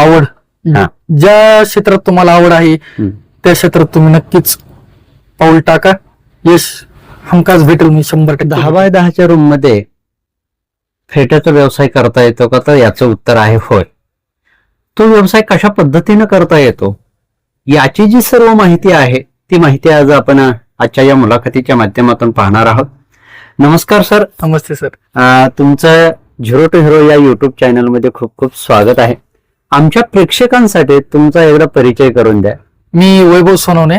आवड. हा. ज्या क्षेत्रात तुम्हाला आवड आहे हम्म. त्या क्षेत्रात तुम्ही नक्कीच पाऊल टाका. यश हमखास भेटेल मी शंभर टक्के. दहा बाय दहाच्या रूममध्ये फेट्याचा व्यवसाय करता येतो का तर याचं उत्तर आहे होय. तो व्यवसाय कशा पद्धतीनं करता येतो? याची जी सर्व माहिती आहे ती माहिती आज आपण अ, आजच्या या मुलाखतीच्या माध्यमातून पाहणार आहोत. नमस्कार सर. नमस्ते सर. अ, तुमचं झिरो टू हिरो या युट्यूब चॅनलमध्ये खूप खूप स्वागत आहे. आमच्या प्रेक्षकांसाठी तुमचा एकदा परिचय करून द्या. मी वैभव सोनवणे.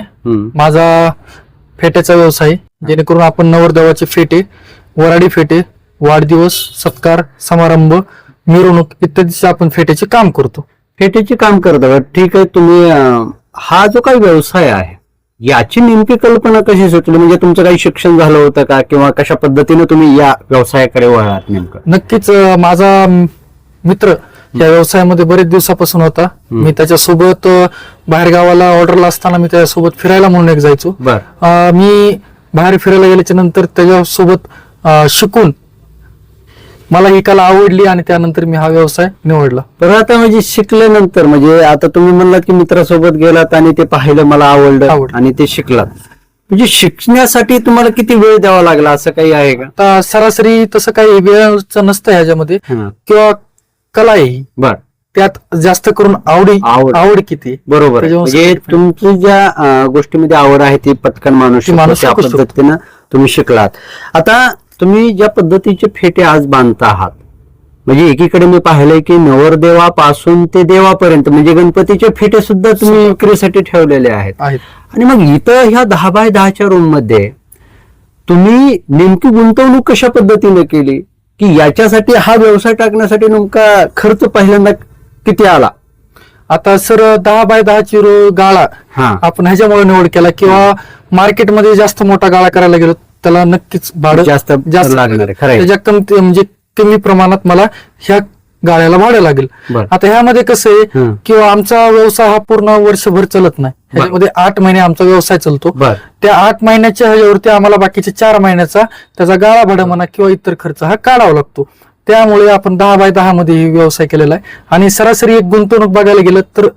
माझा फेट्याचा व्यवसाय जेणेकरून आपण नवरदेवाचे फेटे वराडी फेटे वाढदिवस सत्कार समारंभ मिरवणूक इत्यादीचे आपण फेट्याचे काम करतो. फेटेचे काम करता ठीक आहे तुम्ही हा जो काही व्यवसाय आहे याची नेमकी कल्पना कशी सुचली म्हणजे तुमचं काही शिक्षण झालं होतं का? किंवा कशा पद्धतीने तुम्ही या व्यवसायाकडे वळालात नेमकं? नक्कीच माझा मित्र या व्यवसायामध्ये बरेच दिवसापासून होता. मी त्याच्यासोबत बाहेर गावाला ऑर्डरला असताना मी त्याच्यासोबत फिरायला म्हणून एक जायचो. मी बाहेर फिरायला गेल्याच्यानंतर त्याच्यासोबत शिकून मला ही कला आवडली आणि त्यानंतर मी हा व्यवसाय निवडला. तर आता म्हणजे शिकल्यानंतर म्हणजे आता तुम्ही म्हणलात की मित्रासोबत गेलात आणि ते पाहिलं मला आवडलं. आणि ते शिकलात. म्हणजे शिकण्यासाठी तुम्हाला किती वेळ द्यावा लागला? असं काही आहे का? सरासरी तसं काही वेळचं नसतं ह्याच्यामध्ये. किंवा कला आहे. बर. त्यात जास्त करून आवडी आवड. आवड किती? बरोबर आहे. त्याच्यावर म्हणजे तुमची ज्या अं, गोष्टीमध्ये आवड आहे ती पटकन माणूस ती माणूस शिकतो, त्या शिकू शकतो. पद्धतीनं तुम्ही शिकलात. आता तुम्ही ज्या पद्धतीचे फेटे आज बांधता आहात म्हणजे एकीकडे मी पाहिलंय की नवरदेवापासून ते देवापर्यंत म्हणजे गणपतीचे फेटे सुद्धा तुम्ही विक्रीसाठी ठेवलेले आहेत. आहेत. आणि मग इथं ह्या दहा बाय दहाच्या रूममध्ये तुम्ही नेमकी गुंतवणूक कशा पद्धतीने केली? की याच्यासाठी हा व्यवसाय टाकण्यासाठी नेमका खर्च पहिल्यांदा किती आला आता सर दहा बाय दहाची रो- गाळा हा आपण ह्याच्यामुळे निवड केला किंवा मार्केटमध्ये जास्त मोठा गाळा करायला गेलो त्याला नक्कीच भाडं जास्त लागणार आहे, खरं आहे. त्याच्या कमी म्हणजे कमी प्रमाणात मला ह्या गाळ्याला भाडं लागेल बरं. आता ह्यामध्ये कसं आहे हं. किंवा आमचा व्यवसाय हा पूर्ण वर्षभर चालत नाही ह्याच्यामध्ये आठ महिने आमचा व्यवसाय चालतो. त्या आठ महिन्याच्या ह्याच्यावरती आम्हाला बाकीचे चार महिन्याचा त्याचा गाळा भाडं म्हणा किंवा इतर खर्च हा काढावा लागतो. त्यामुळे आपण दहा बाय दहा मध्ये हे व्यवसाय केलेला आहे. आणि सरासरी एक गुंतवणूक बघायला गेलं तर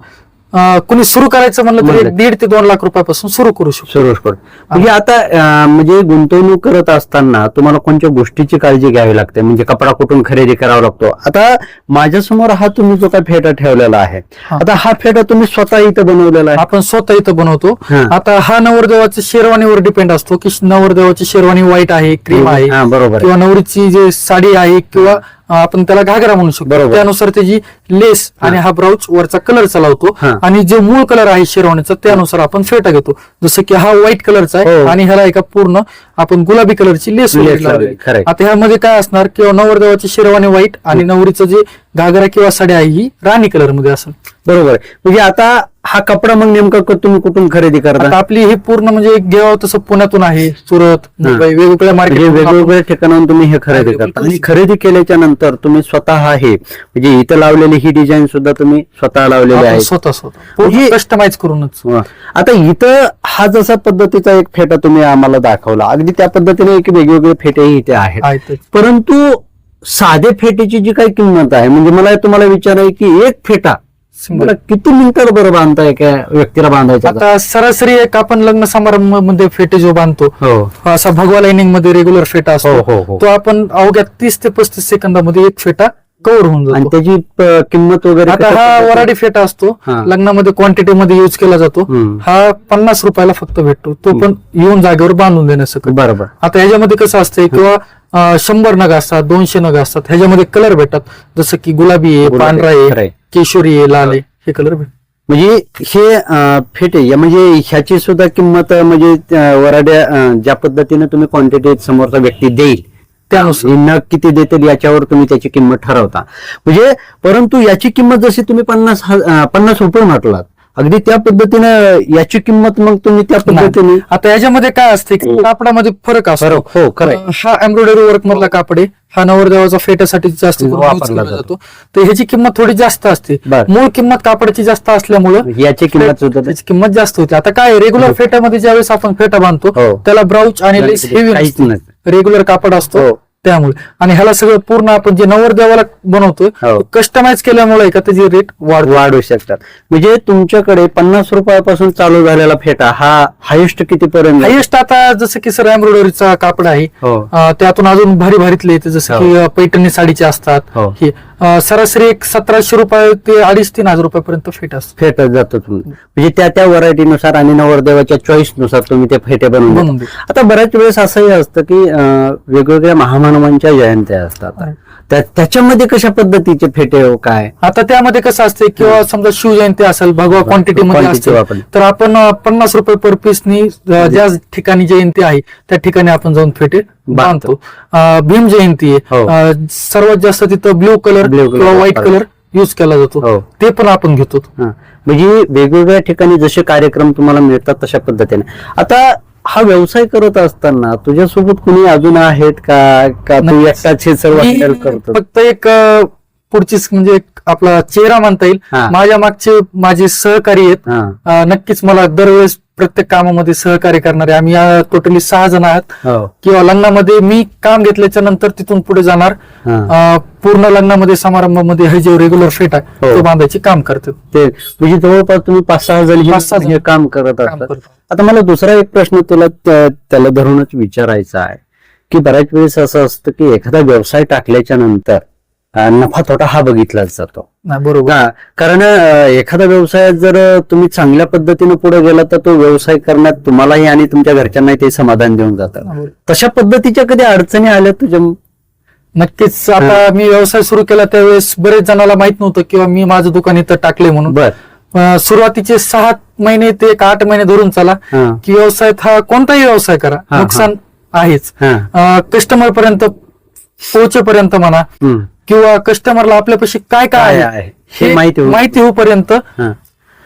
अं, कुणी सुरू करायचं म्हणलं तर म्हणलं. एक दीड ते दोन लाख रुपयापासून सुरू करू शकतो सुरेश म्हणजे आता अं, म्हणजे गुंतवणूक करत असताना तुम्हाला कोणत्या गोष्टीची काळजी घ्यावी लागते म्हणजे कपडा कुठून खरेदी करावा लागतो आता माझ्यासमोर हा तुम्ही जो काही फेटा ठेवलेला आहे हा. आता हा फेटा तुम्ही स्वतः इथं बनवलेला आहे आपण स्वतः इथं बनवतो हा. आता हा नवरदेवाच्या शेरवानीवर डिपेंड असतो की नवरदेवाची शेरवानी व्हाईट आहे क्रीम आहे हा बरोबर आहे. किंवा नवरीची जे साडी आहे किंवा आपण त्याला घागरा म्हणू शकतो बरोबर. त्यानुसार त्याची लेस आणि हा ब्राऊच वरचा कलर चालवतो हा. आणि जे मूळ कलर आहे शेरवानीचा त्यानुसार आपण फेटा घेतो जसं की हा व्हाईट कलरचा आहे हो. आणि ह्याला एका पूर्ण आपण गुलाबी कलरची लेस लावलेली. खरंय. आता ह्यामध्ये काय असणार किंवा नवरदेवाची शेरवानी व्हाईट आणि नवरीचं जे घागरा किंवा साडी आहे ही राणी कलरमध्ये असेल बरोबर आहे. म्हणजे आता हा कपडा मग नेमका क- तुम्ही कुठून खरेदी करता आता आपली ही पूर्ण म्हणजे घ्यावं तसं पुण्यातून आहे सुरत मुंबई वेगवेगळ्या म्हणजे मार्केट वेगवेगळ्या ठिकाणाहून तुम्ही हे खरेदी करता करू आणि खरेदी केल्याच्यानंतर तुम्ही स्वतः हे म्हणजे इथं लावलेली ही डिझाईन सुद्धा तुम्ही स्वतः लावलेली आहे स्वतः स्वतः पूर्ण म्हणजे- कस्टमाइज करूनच वा. आता इथं हा जसा पद्धतीचा एक फेटा तुम्ही आम्हाला दाखवला अगदी त्या पद्धतीने एक वेगवेगळे फेटेही इथे आहेत. परंतु साधे फेटेची जी काही किंमत आहे म्हणजे मला तुम्हाला विचार आहे की एक फेटा मला किती मिनिटात बरं बांधताय एका व्यक्तीला बांधायचा? का? आता सरासरी एक आपण लग्न समारंभामध्ये फेटे जो बांधतो हो. असा भगवा लाईनिंगमध्ये रेग्युलर फेटा हो, हो, असतो हो. तो आपण अवघ्या तीस ते पस्तीस सेकंदामध्ये एक फेटा कव्हर होऊन आणि जातो. त्याची प- किंमत वगैरे आता कशा हा पद्धतीने? वराडी फेटा असतो. हा. लग्नामध्ये क्वांटिटी मध्ये युज केला जातो. हम्म. हा पन्नास रुपयाला फक्त भेटतो. तो पण येऊन जागेवर बांधून देण्यासाठी बरोबर. आता ह्याच्यामध्ये कसं असतंय किंवा अं, शंभर नग असतात दोनशे नग असतात ह्याच्यामध्ये कलर भेटतात. जसं की गुलाबी आहे गुलाबी, पांढरा खरं आहे. आहे. केशरी आहे लाल आहे हे. कलर भेटतात. म्हणजे हे अं, फेटे या म्हणजे ह्याची सुद्धा किंमत अं, म्हणजे अं, वराड्या अं, ज्या पद्धतीने तुम्ही क्वांटिटी समोरचा व्यक्ती देईल त्यानुसार हे नग किती देतील याच्यावर तुम्ही त्याची किंमत ठरवता. म्हणजे परंतु याची किंमत जशी तुम्ही पन्नास ह- पन्नास रुपये म्हटलात अगदी त्या पद्धतीनं याची किंमत मग तुम्ही त्या पद्धतीने आता याच्यामध्ये काय असते की कापडामध्ये फरक असतो. हो खरंय. अं, हा एम्ब्रॉयडरी वर्क मधला कापड आहे. हा नवरदेवाचा फेट्यासाठी जास्त वापरला जातो. तर ह्याची किंमत थोडी जास्त असते. मूळ किंमत कापडाची जास्त असल्यामुळं याची किंमत त्याची किंमत जास्त होते. आता काय रेग्युलर फेट्यामध्ये ज्यावेळेस आपण फेटा बांधतो हो. त्याला ब्राउच आणि लेस हेवी रेग्युलर कापड असतो हो. त्यामुळे आणि ह्याला सगळं पूर्ण आपण जे नवरदेवाला बनवतोय हो. कस्टमाइज केल्यामुळे का त्याची रेट वाढ वाढू शकतात म्हणजे तुमच्याकडे पन्नास रुपयापासून चालू झालेला फेटा हा हायेस्ट कितीपर्यंत हायेस्ट आता जसं की सर एम्ब्रॉयडरीचा कापड आहे हो अं, त्यातून अजून भारी भारीतले येते जसं हो. की अं, पैठणी साडीचे असतात हो. हे अं, सरासरी एक सतराशे रुपये ते अडीच तीन हजार रुपयापर्यंत फेट असतो फेटत जातो तुम्ही म्हणजे त्या त्या व्हरायटीनुसार आणि नवरदेवाच्या चॉईसनुसार तुम्ही ते फेटे बनवून बनवून देता. देतो. आता बऱ्याच वेळेस असंही असतं की अं, वेगवेगळ्या महामानवांच्या जयंत्या असतात आहे. त्या- त्याच्यामध्ये कशा पद्धतीचे फेटे हो काय आता त्यामध्ये कसं असते किंवा समजा शिवजयंती असेल भगवा क्वांटिटी मध्ये Quantity असते वापरली. तर आपण अं, पन्नास रुपये पर पीसनी ज्या ठिकाणी जयंती आहे त्या ठिकाणी आपण जाऊन फेटे बांधतो. अं, भीम जयंती हो. आहे अं, सर्वात जास्त तिथं ब्ल्यू कलर Blue color किंवा व्हाईट. कलर युज केला जातो हो. ते पण आपण घेतो हा. म्हणजे वेगवेगळ्या ठिकाणी जसे कार्यक्रम तुम्हाला मिळतात तशा पद्धतीने आता हा व्यवसाय करत असताना तुझ्यासोबत कुणी अजून आहेत का? का तू नक्कीच. एकटाच हे सर्व मी handle करतो? फक्त एक अं, पुढची म्हणजे एक आपला चेहरा म्हणता येईल. हा. माझ्या मागचे माझे सहकारी आहेत. हा. अं, नक्कीच मला दरवेळेस प्रत्येक कामामध्ये सहकार्य करणारे आम्ही टोटली सहा जण आहात हो किंवा लग्नामध्ये मी काम घेतल्याच्या नंतर तिथून पुढे जाणार पूर्ण लग्नामध्ये समारंभामध्ये हे जे रेग्युलर फेट आहे हो. तो बांधायची काम करतो ते म्हणजे जवळपास तुम्ही पाच सहा जण पाच सहा. हे काम करत असतात. आता मला दुसरा एक प्रश्न तुला त्या- त्याला धरूनच विचारायचा आहे की बऱ्याच वेळेस असं असतं की एखादा व्यवसाय टाकल्याच्या नंतर नफा तोटा हा बघितलाच जातो. बरोबर. हा, कारण एखादा व्यवसायात जर तुम्ही चांगल्या पद्धतीने पुढे गेला तर तो व्यवसाय करण्यात तुम्हालाही आणि तुमच्या घरच्यांनाही ते समाधान देऊन जातात. बरोबर. तशा पद्धतीच्या कधी अडचणी आल्या तुझ्या? नक्कीच. आता मी व्यवसाय सुरू केला त्यावेळेस बरेच जणाला माहीत नव्हतं किंवा मी माझं दुकान इथं टाकले म्हणून. बर. सुरुवातीचे सहा महिने ते एक आठ महिने धरून चला हा. की व्यवसायात हा कोणताही व्यवसाय करा. हा. नुकसान आहेच. हा. कस्टमर पर्यंत पोहोचेपर्यंत म्हणा. किंवा कस्टमरला आपल्यापाशी काय काय आहे हे माहिती. माहिती होईपर्यंत.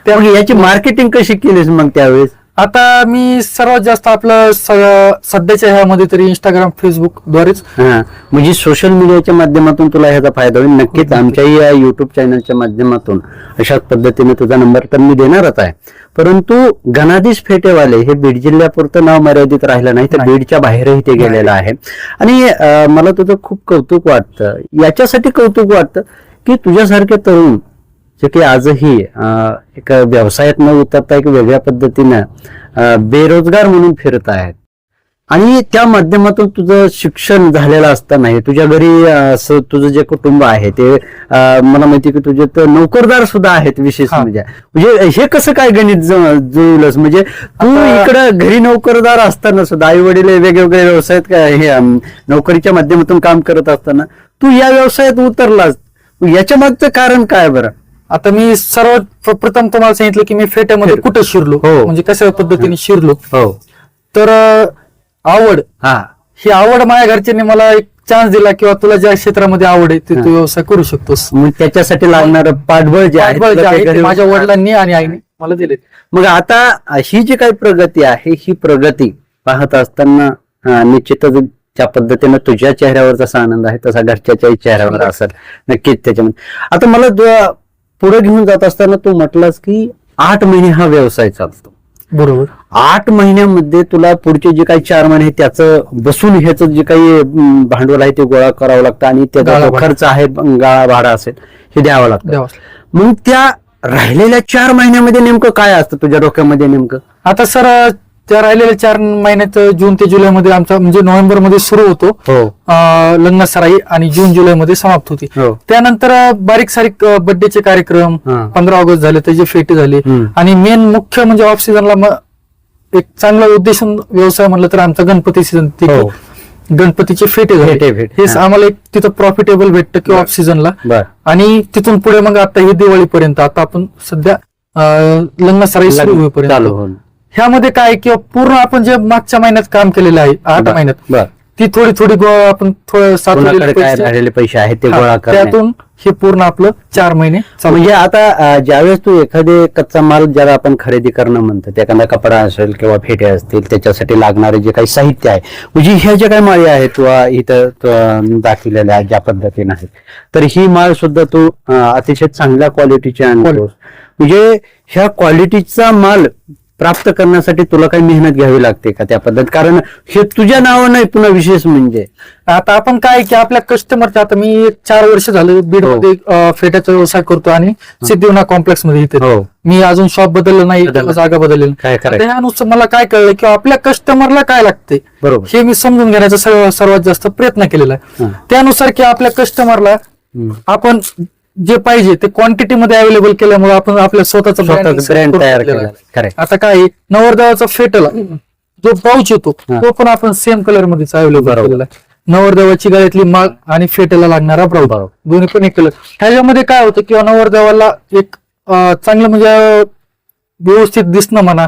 त्या- मग याची मार्केटिंग कशी केलीस मग त्यावेळेस आता मी सर्वात जास्त आपलं स- सध्याच्या ह्यामध्ये तरी इंस्टाग्राम फेसबुक द्वारेच हा. म्हणजे सोशल मीडियाच्या माध्यमातून तुला ह्याचा फायदा होईल. नक्कीच आमच्याही या युट्यूब चॅनलच्या माध्यमातून अशाच पद्धतीने तुझा नंबर तर मी देणारच आहे. परंतु गणाधीश फेटेवाले हे बीड जिल्ह्यापुरतं नाव मर्यादित राहिलं नाही तर. बीडच्या बाहेरही ते गेलेलं आहे. आणि अं, मला तुझं खूप कौतुक वाटतं. याच्यासाठी कौतुक वाटतं की तुझ्यासारखे तरुण जे की आजही एक व्यवसायात न उतरता एक वेगळ्या पद्धतीनं बेरोजगार म्हणून फिरत आहेत. आणि त्या माध्यमातून तुझं शिक्षण झालेलं असताना तुझ्या घरी असं तुझं जे कुटुंब आहे ते मला माहिती की तुझे तर नोकरदार सुद्धा आहेत विशेष. म्हणजे. म्हणजे हे कसं काय गणित जुळलंस? म्हणजे तू इकडं घरी नोकरदार असताना सुद्धा आई वडील वेगवेगळ्या व्यवसायात काय हे नोकरीच्या माध्यमातून काम करत असताना तू या व्यवसायात उतरलास. याच्या मागचं कारण काय बरं? आता मी सर्वात प्र- प्रथम तुम्हाला सांगितलं की मी फेट्यामध्ये फेट. कुठं शिरलो? हो. म्हणजे कशा पद्धतीने शिरलो? हो. तर अं, आवड. हा. ही आवड माझ्या घरच्यांनी मला एक चान्स दिला किंवा तुला ज्या क्षेत्रामध्ये आवड आहे ते हा. तू व्यवसाय करू शकतोस. मग त्याच्यासाठी लागणारं पाठबळ जे आहे पाठबळ जे तुला ते आहे ते घरी- माझ्या वडिलांनी आणि आईने मला दिले मग आता ही जी काही प्रगती आहे ही प्रगती पाहत असताना अं, निश्चितच ज्या पद्धतीनं तुझ्या चेहऱ्यावर जसा आनंद आहे तसा घरच्याच्याही चेहऱ्यावर असेल. नक्कीच त्याच्यामध्ये. आता मला जो- पुढे घेऊन जात असताना तू म्हटलास की आठ महिने हा व्यवसाय चालतो. बरोबर. आठ महिन्यामध्ये तुला पुढचे जे काही चार महिने त्याचं बसून ह्याचं जे काही भांडवल आहे ते गोळा करावं लागतं आणि त्याचा. खर्च आहे गाळा भाडा असेल हे द्यावं लागतं. मग त्या राहिलेल्या चार महिन्यामध्ये नेमकं काय असतं तुझ्या डोक्यामध्ये नेमकं? आता सर त्या राहिलेल्या चार महिन्यात जून ते जुलै मध्ये आमचा म्हणजे नोव्हेंबरमध्ये सुरू होतो. हो. अं, लग्न सराई आणि जून जुलै मध्ये समाप्त होती. हो. त्यानंतर अं, बारीक सारीक बर्थडेचे कार्यक्रम हा. पंधरा ऑगस्ट झाले त्याचे फेटे झाले. हम्म. आणि मेन मुख्य म्हणजे ऑफ सीझनला एक चांगला उद्देश व्यवसाय म्हणलं तर आमचा गणपती सीझन हो. गणपतीचे फेटे झाले. फेटे, हा. आम्हाला एक तिथं प्रॉफिटेबल भेटतं किंवा ऑफ सीझनला बर. आणि तिथून पुढे मग आता हे दिवाळीपर्यंत आता आपण सध्या अं, लग्न सराई सुरू चालू होईपर्यंत ह्यामध्ये काय किंवा पूर्ण आपण जे मागच्या महिन्यात काम केलेलं आहे आठ. महिन्यात बर. ती थोडी थोडी गो- आपण थोडं साठवलेले काय पैसे- राहिलेले पैसे आहेत ते हा, गोळा करणे. त्यातून हे पूर्ण आपलं चार महिने चालू. म्हणजे आता अं, ज्यावेळेस तू एखादे कच्चा माल ज्याला आपण खरेदी करणं म्हणतो ते एखादा कपडा असेल किंवा फेटे असतील त्याच्यासाठी लागणारे जे काही साहित्य आहे म्हणजे ह्या ज्या काही माळी आहेत किंवा इथं तू, अं, दाखवलेल्या आहेत ज्या पद्धतीने आहेत तर ही माळ सुद्धा तू अं, अतिशय चांगल्या क्वालिटीची आणतोस. म्हणजे ह्या क्वालिटीचा माल प्राप्त करण्यासाठी तुला काही मेहनत घ्यावी लागते का त्या पद्धत कारण हे तुझ्या नावानं आहे पुन्हा विशेष म्हणजे आता आपण काय की आपल्या कस्टमरच्या आता मी एक चार वर्ष झालं बीड हो. मध्ये फेट्याचा व्यवसाय करतो आणि सिद्धिविनायक कॉम्प्लेक्समध्ये इथे हो मी अजून शॉप बदललं नाही बदललं. जागा नाही. करायचं ह्यानुसार मला काय कळलं की आपल्या कस्टमरला काय लागते बरोबर हे मी समजून घेण्याचा सर्व- सर्वात जास्त प्रयत्न केलेला आहे. त्यानुसार की आपल्या कस्टमरला. आपण जे पाहिजे ते क्वांटिटी मध्ये अवेलेबल केल्यामुळे आपण आपल्या स्वतःचा ब्रँड तयार केला आता काय नवरदेवाचा फेटला जो पाऊच येतो. तो पण आपण सेम कलर मध्येच अवेलेबल. केलेला आहे नवरदेवाची गळ्यातली माळ आणि फेटेला लागणारा बरोबर. दोन्ही पण एक कलर ह्याच्यामध्ये काय होतं किंवा नवरदेवाला एक चांगलं म्हणजे व्यवस्थित दिसणं म्हणा.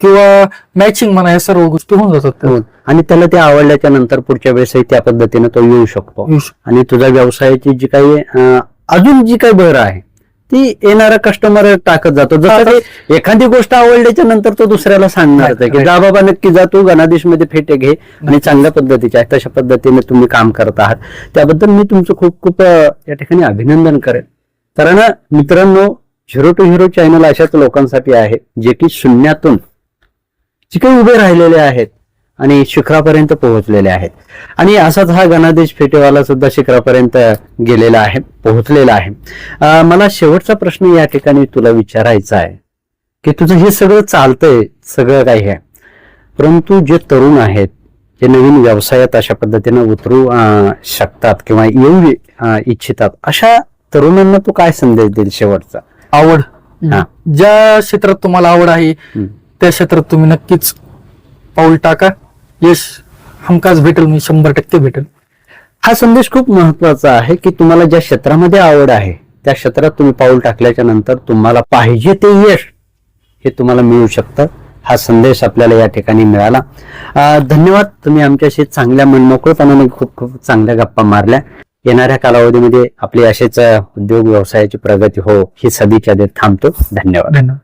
किंवा मॅचिंग म्हणा या सर्व गोष्टी होऊन जातात. आणि त्याला ते आवडल्याच्या नंतर पुढच्या वेळेसही त्या पद्धतीने तो येऊ शकतो. आणि तुझ्या व्यवसायाची जी काही अजून जी काही भर आहे ती येणारा कस्टमर टाकत जातो. जसं एखादी गोष्ट आवडल्याच्या नंतर तो दुसऱ्याला सांगणार की. जा बाबा नक्की जा तू गणाधीशमध्ये फेटे घे आणि चांगल्या पद्धतीचे आहे तशा पद्धतीने तुम्ही काम करत आहात. त्याबद्दल मी तुमचं खूप खूप या ठिकाणी अभिनंदन करेन. कारण मित्रांनो झिरो टू हिरो चॅनल अशाच लोकांसाठी आहे जे की शून्यातून जे काही उभे राहिलेले आहेत. आणि शिखरापर्यंत पोहोचलेले आहेत. आणि असाच हा गणादेश फेटेवाला सुद्धा शिखरापर्यंत गेलेला आहे पोहोचलेला आहे. मला शेवटचा प्रश्न या ठिकाणी तुला विचारायचा आहे की तुझं हे सगळं चालतंय सगळं काही आहे. परंतु जे तरुण आहेत जे नवीन व्यवसायात अशा पद्धतीने उतरू शकतात किंवा येऊ इच्छितात अशा तरुणांना तू काय संदेश देईल शेवटचा? आवड. ज्या क्षेत्रात तुम्हाला आवड आहे. त्या क्षेत्रात तुम्ही नक्कीच पाऊल टाका. यश हमकाच भेटेल मी शंभर टक्के भेटेल. हा संदेश खूप महत्त्वाचा आहे की तुम्हाला ज्या क्षेत्रामध्ये आवड आहे त्या क्षेत्रात तुम्ही पाऊल टाकल्याच्या नंतर तुम्हाला पाहिजे ते यश हे तुम्हाला मिळू शकतं. हा संदेश आपल्याला या ठिकाणी मिळाला. धन्यवाद. तुम्ही आमच्याशी चांगल्या मनमोकळपणाने खूप खूप चांगल्या गप्पा मारल्या. येणाऱ्या कालावधीमध्ये आपली असेच उद्योग व्यवसायाची प्रगती हो ही सदिच्छा देत थांबतो. धन्यवाद. धन्यवाद.